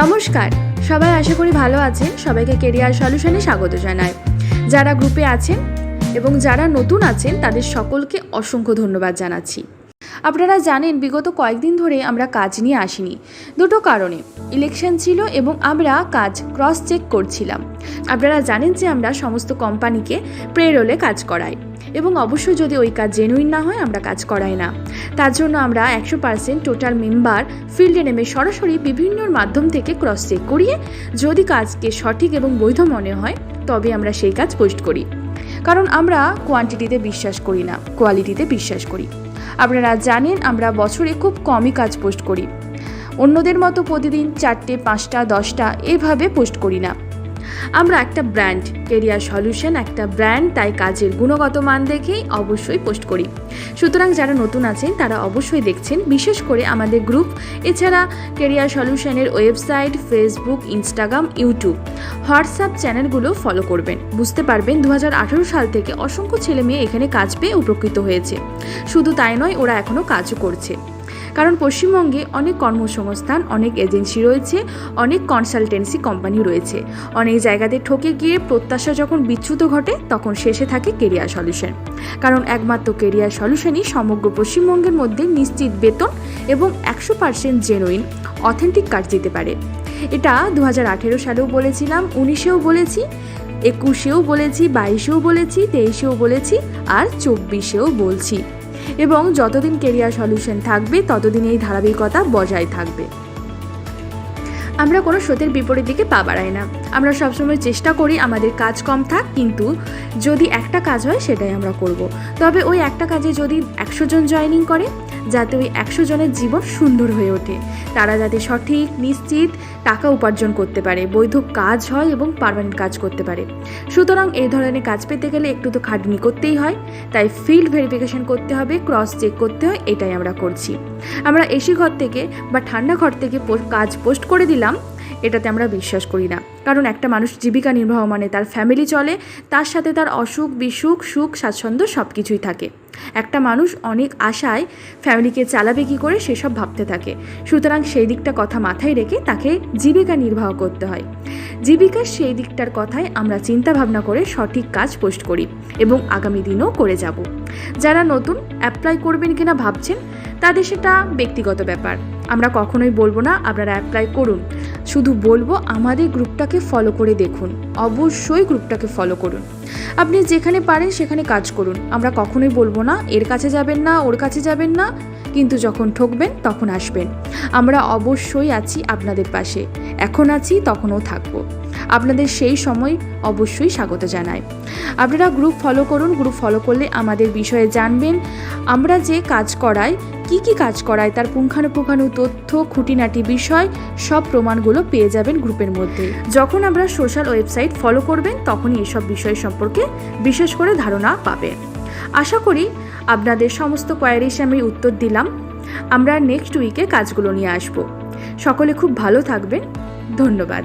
নমস্কার। সবাই আশা করি ভালো আছেন। সবাইকে কেরিয়ার সলিউশনে স্বাগত জানায় যারা গ্রুপে আছেন এবং যারা নতুন আছেন, তাদের সকলকে অসংখ্য ধন্যবাদ জানাচ্ছি। আপনারা জানেন, বিগত কয়েকদিন ধরে আমরা কাজ নিয়ে আসিনি। দুটো কারণে। ইলেকশন ছিল এবং আমরা কাজ ক্রস চেক করছিলাম। আপনারা জানেন যে আমরা সমস্ত কোম্পানিকে প্রেরোলে কাজ করাই। এবং অবশ্যই যদি ওই কাজ জেনুইন না হয়, আমরা কাজ করাই না। তার জন্য আমরা একশো পার্সেন্ট টোটাল মেম্বার ফিল্ডে নেমে সরাসরি বিভিন্নর মাধ্যম থেকে ক্রস চেক করিয়ে যদি কাজকে সঠিক এবং বৈধ মনে হয়, তবে আমরা সেই কাজ পোস্ট করি। কারণ আমরা কোয়ান্টিটিতে বিশ্বাস করি না কোয়ালিটিতে বিশ্বাস করি। আপনারা জানেন, আমরা বছরে খুব কমই কাজ পোস্ট করি। অন্যদের মতো প্রতিদিন চারটে, পাঁচটা, দশটা এভাবে পোস্ট করি না। আমরা একটা ব্র্যান্ড, কেরিয়ার সলিউশন, একটা ব্র্যান্ড, তাই কাজের গুণগত মান দেখেই অবশ্যই পোস্ট করি। সুতরাং যারা নতুন আছেন, তারা অবশ্যই দেখছেন, বিশেষ করে আমাদের গ্রুপ, এছাড়া career সলিউশনের website, Facebook, Instagram, YouTube. WhatsApp চ্যানেলগুলো ফলো করবেন। বুঝতে পারবেন দু হাজার আঠেরো সাল থেকে অসংখ্য ছেলে মেয়ে এখানে কাজ পেয়ে উপকৃত হয়েছে। শুধু তাই নয়, ওরা এখনও কাজও করছে। কারণ পশ্চিমবঙ্গে অনেক কর্মসংস্থান, অনেক এজেন্সি রয়েছে, অনেক কনসালটেন্সি কোম্পানি রয়েছে। অনেক জায়গাতে ঠকে গিয়ে প্রত্যাশা যখন বিচ্যুত ঘটে, তখন শেষে থাকে কেরিয়ার সলিউশন কারণ একমাত্র কেরিয়ার সলিউশনই সমগ্র পশ্চিমবঙ্গের মধ্যে নিশ্চিত বেতন এবং একশো পার্সেন্ট জেনুইন অথেন্টিক কাজ দিতে পারে। এটা দু হাজার আঠেরো সালেও বলেছিলাম, উনিশেও বলেছি, একুশেও বলেছি, বাইশেও বলেছি, তেইশেও বলেছি, আর চব্বিশেও বলছি। এবং যতদিন কেরিয়ার সলিউশন থাকবে, ততদিন এই ধারাবাহিকতা বজায় থাকবে আমরা কোনো স্রোতের বিপরীত দিকে পা বাড়াই না আমরা সবসময় চেষ্টা করি আমাদের কাজ কম থাক, কিন্তু যদি একটা কাজ হয়, সেটাই আমরা করব। তবে ওই একটা কাজে যদি একশো জন জয়নিং করে যাতে ওই একশো জনের জীবন সুন্দর হয়ে ওঠে। তারা যাতে সঠিক, নিশ্চিত টাকা উপার্জন করতে পারে, বৈধ কাজ হয় এবং পারমানেন্ট কাজ করতে পারে। সুতরাং এই ধরনের কাজ পেতে গেলে একটু তো খাটনি করতেই হয়। তাই ফিল্ড ভেরিফিকেশন করতে হবে ক্রস চেক করতে হয়, এটাই আমরা করছি। আমরা এসি ঘর থেকে বা ঠান্ডা ঘর থেকে কাজ পোস্ট করে দিলাম এটাতে আমরা বিশ্বাস করি না। কারণ একটা মানুষ জীবিকা নির্বাহ মানে তার ফ্যামিলি চলে, তার সাথে তার অসুখ, বিসুখ, সুখ, স্বাচ্ছন্দ্য সব কিছুই থাকে। একটা মানুষ অনেক আশায় ফ্যামিলিকে চালাবে কী করে সেসব ভাবতে থাকে। সুতরাং সেই দিকটা কথা মাথায় রেখে তাকে জীবিকা নির্বাহ করতে হয়। জীবিকার সেই দিকটার কথাই আমরা চিন্তা ভাবনা করে সঠিক কাজ পোস্ট করি এবং আগামী দিনেও করে যাব। যারা নতুন অ্যাপ্লাই করবেন কিনা ভাবছেন, তাদের সেটা ব্যক্তিগত ব্যাপার। আমরা কখনোই বলব না, আপনারা অ্যাপ্লাই করুন। শুধু বলব আমাদের গ্রুপটাকে ফলো করে দেখুন। অবশ্যই গ্রুপটাকে ফলো করুন। আপনি যেখানে পারেন সেখানে কাজ করুন। আমরা কখনোই বলব না, এর কাছে যাবেন না, ওর কাছে যাবেন না, কিন্তু যখন ঠকবেন তখন আসবেন। আমরা অবশ্যই আছি আপনাদের পাশে। এখন আছি, তখনও থাকব। আপনাদের সেই সময় অবশ্যই স্বাগত জানাই। আপনারা গ্রুপ ফলো করুন। গ্রুপ ফলো করলে আমাদের বিষয়ে জানবেন। আমরা যে কাজ করাই কি কি কাজ করায়, তার পুঙ্খানুপুঙ্খানু তথ্য, খুঁটিনাটি বিষয়, সব প্রমাণগুলো পেয়ে যাবেন গ্রুপের মধ্যে। যখন আমরা সোশ্যাল ওয়েবসাইট ফলো করবেন, তখনই এসব বিষয় সম্পর্কে বিশেষ করে ধারণা পাবেন। আশা করি আপনাদের সমস্ত কোয়ারিস আমি উত্তর দিলাম। আমরা নেক্সট উইকে কাজগুলো নিয়ে আসব। সকলে খুব ভালো থাকবেন। ধন্যবাদ।